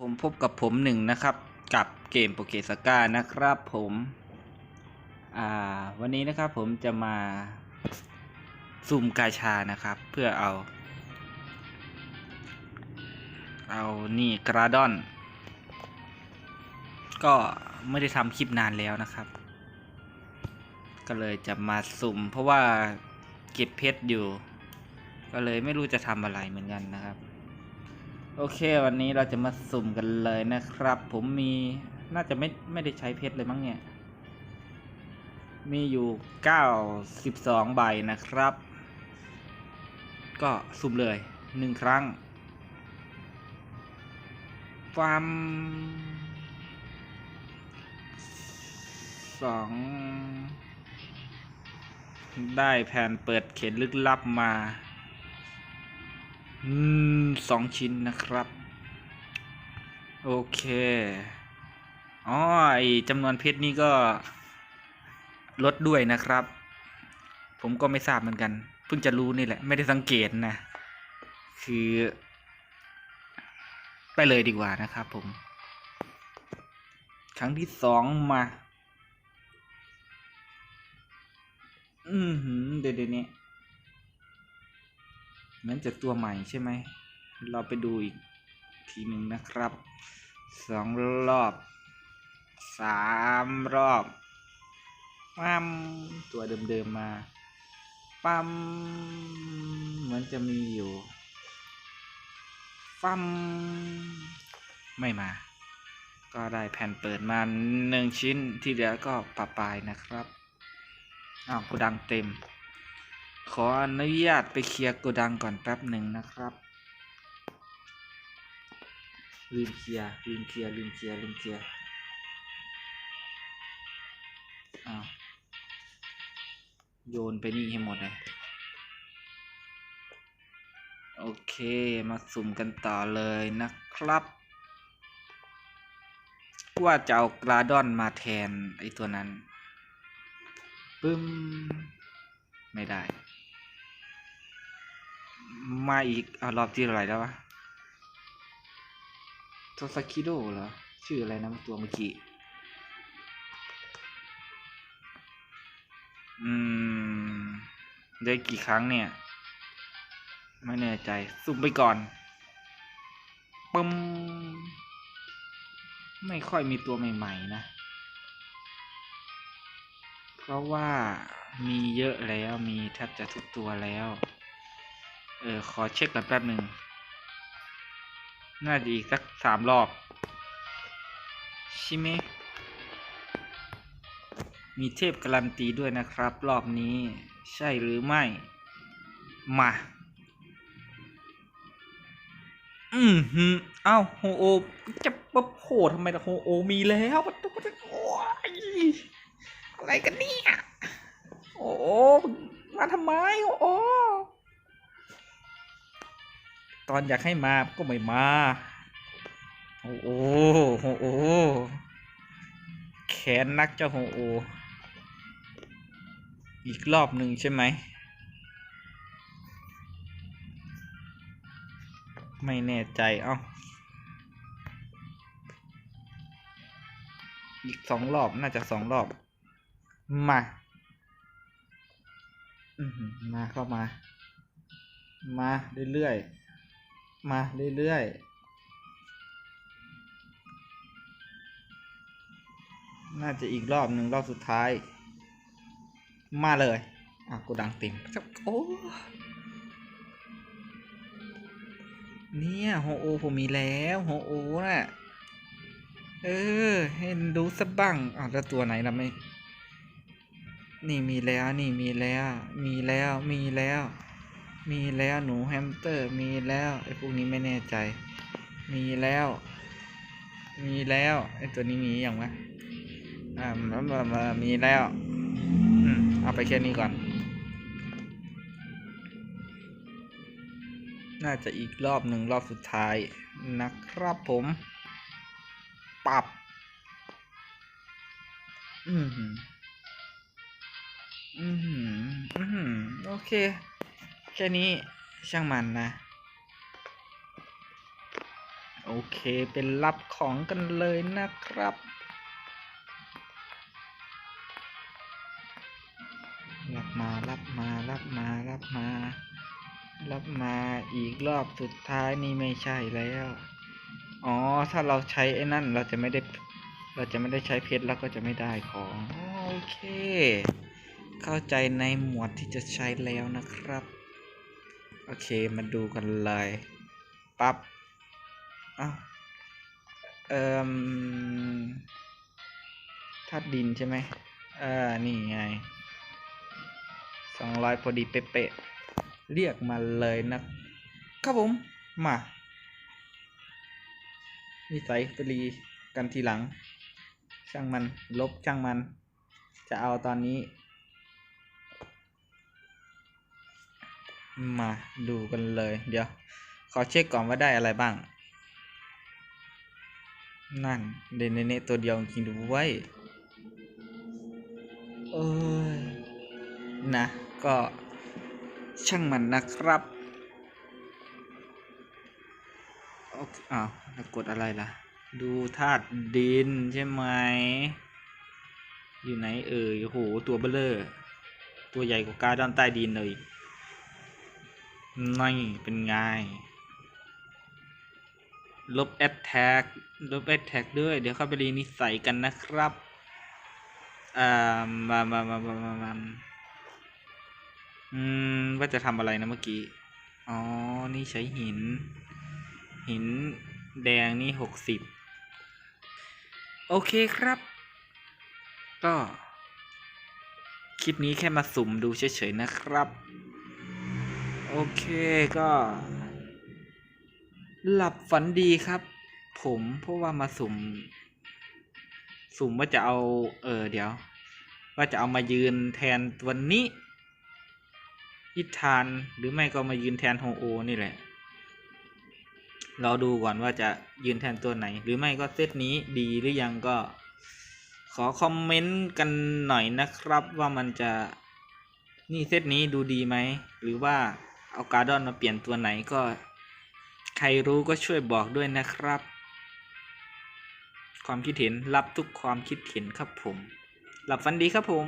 ผมพบกับผมหนึ่งนะครับกับเกมโปเกสก้านะครับผมอ่าวันนี้นะครับผมจะมาซุ่มกาชานะครับ เพื่อเอา เอานี่กราดอน ก็ไม่ได้ทำคลิปนานแล้วนะครับ ก็เลยจะมาสุ่ม เพราะว่าเก็บเพชรอยู่ ก็เลยไม่รู้จะทำอะไรเหมือนกันนะครับ โอเค วันนี้เราจะมาสุ่มกันเลยนะครับ ผมมีน่าจะไม่ไม่ได้ใช้เพชรเลยมั้งเนี่ย มีอยู่92ใบนะครับ ก็สุ่มเลยหนึ่งครั้งฟาร์มสองได้แผ่นเปิดเข็นลึกลับมา สองชิ้นนะครับ โอเค อ๋อไอจำนวนเพชรนี่ก็ลดด้วยนะครับ ผมก็ไม่ทราบเหมือนกัน เพิ่งจะรู้นี่แหละ ไม่ได้สังเกตนะ คือ ไปเลยดีกว่านะครับผม ครั้งที่สองมา อือหือเดี๋ยวเดี๋ยวนี้ เหมือนจะตัวใหม่ใช่ไหม เราไปดูอีกทีหนึ่งนะครับสองรอบสามรอบปั๊มตัวเดิมๆมา ปั๊มเหมือนจะมีอยู่ปั๊มไม่มา ก็ได้แผ่นเปิดมาหนึ่งชิ้นที่เหลือก็ปะปายนะครับอ้าวโกดังเต็ม ขออนุญาตไปเคลียร์โกดังก่อนแป๊บหนึ่งนะครับลืมเคลียร์ลืมเคลียร์ลืมเคลียร์ลืมเคลียร์อ้าวโยนไปนี่ให้หมดเลยโอเคมาสุ่มกันต่อเลยนะครับ ว่าจะเอากราดอนมาแทนไอตัวนั้น ปึ้ม ไม่ได้ มาอีกอารอบที่เท่าไหร่แล้ววะโทสคิโดเหรอ ชื่ออะไรนะตัวเมื่อกี้ อืม ได้กี่ครั้งเนี่ย ไม่แน่ใจ สุ่มไปก่อนปึ้มไม่ค่อยมีตัวใหม่ ๆ นะ เพราะว่ามีเยอะแล้วมีแทบจะทุกตัวแล้ว เออ ขอเช็คก่อนแป๊บหนึ่ง น่าจะอีกสักสามรอบ ใชิเมมีเทพการันตีด้วยนะครับ รอบนี้ ใช่หรือไม่ มา อืมฮึเอ้าโฮโอ จะปะโผล่ทำไมล่ะโฮโอมีแล้วตุ๊กตาโอ้ยอะไรกันเนี่ย โอ้มาทำไม โอ้ ตอนอยากให้มาก็ไม่มา โอ้โหโอ้โหแขนนักเจ้าโฮโออีกรอบหนึ่งใช่ไหม ไม่แน่ใจ เอ้า อีกสองรอบ น่าจะสองรอบ มาอืมาเข้ามา มาเรื่อยๆ มาเรื่อยๆ น่าจะอีกรอบหนึ่งรอบสุดท้าย มาเลย อะกูดังเต็มโอ้เนี่ยโฮโอผมมีแล้วโฮโอน่ะ เออให้ดูสักบ้างอะแล้วตัวไหนล่ะไม่ นี่มีแล้ว นี่มีแล้ว มีแล้ว มีแล้ว มีแล้วหนูแฮมสเตอร์ มีแล้วไอ้พวกนี้ไม่แน่ใจ มีแล้ว มีแล้วไอ้ตัวนี้มีอย่างวะอ่ามามามามีแล้วอืมเอาไปแค่นี้ก่อน น่าจะอีกรอบหนึ่งรอบสุดท้ายนะครับผมปรับ อืมหืมอืมอืมโอเค แค่นี้ช่างมันนะ โอเคเป็นรับของกันเลยนะครับ รับมารับมารับมารับมา รับมาอีกรอบสุดท้ายนี่ไม่ใช่แล้ว อ๋อ ถ้าเราใช้ไอ้นั่นเราจะไม่ได้ เราจะไม่ได้ใช้เพชรแล้วก็จะไม่ได้ของ โอเค เข้าใจในหมวดที่จะใช้แล้วนะครับ โอเคมาดูกันเลยปั๊บอ้าวเอ่มธาตุดินใช่ไหมเออนี่ไงสองร้อยพอดีเป๊ะเรียกมาเลยนะครับผม มานิสัยไปรีกันทีหลัง ช่างมันลบช่างมัน จะเอาตอนนี้ มาดูกันเลย เดี๋ยว ขอเช็คก่อนว่าได้อะไรบ้าง นั่นเดนเนตัวเดียวจริงดูไว้ยเอ้ยนะ ก็ช่างมันนะครับโอเคอ้าวกดอะไรล่ะ ดูธาตุดินใช่ไหม อยู่ไหนเอ่ยโอ้โหตัวเบลเลอร์ ตัวใหญ่กว่าการ์ดอนใต้ดินเลย นี่เป็นไง ลบแอ t แท็กลบแอ t แท็กด้วย เดี๋ยวเข้าไปรีนนิสัยกันนะครับอ่ามามามามามามาอืม ว่าจะทำอะไรนะเมื่อกี้ อ๋อ นี่ใช้หิน หินแดงนี่หกสิบโอเคครับ ก็ คลิปนี้แค่มาสุ่มดูเฉยๆนะครับ โอเคก็ หลับฝันดีครับ ผมเพราะว่ามาสุ่ม สุ่มว่าจะเอา เออเดี๋ยว ว่าจะเอามายืนแทนวันนี้อิทานหรือไม่ก็มายืนแทนโฮโอ นี่แหละ เราดูก่อนว่าจะยืนแทนตัวไหน หรือไม่ก็เซตนี้ดีหรือยังก็ ขอคอมเมนต์กันหน่อยนะครับว่ามันจะนี่เซตนี้ดูดีไหม หรือว่า เอาการ์ดอนมาเปลี่ยนตัวไหนก็ ใครรู้ก็ช่วยบอกด้วยนะครับ ความคิดเห็นรับทุกความคิดเห็นครับผม หลับฝันดีครับผม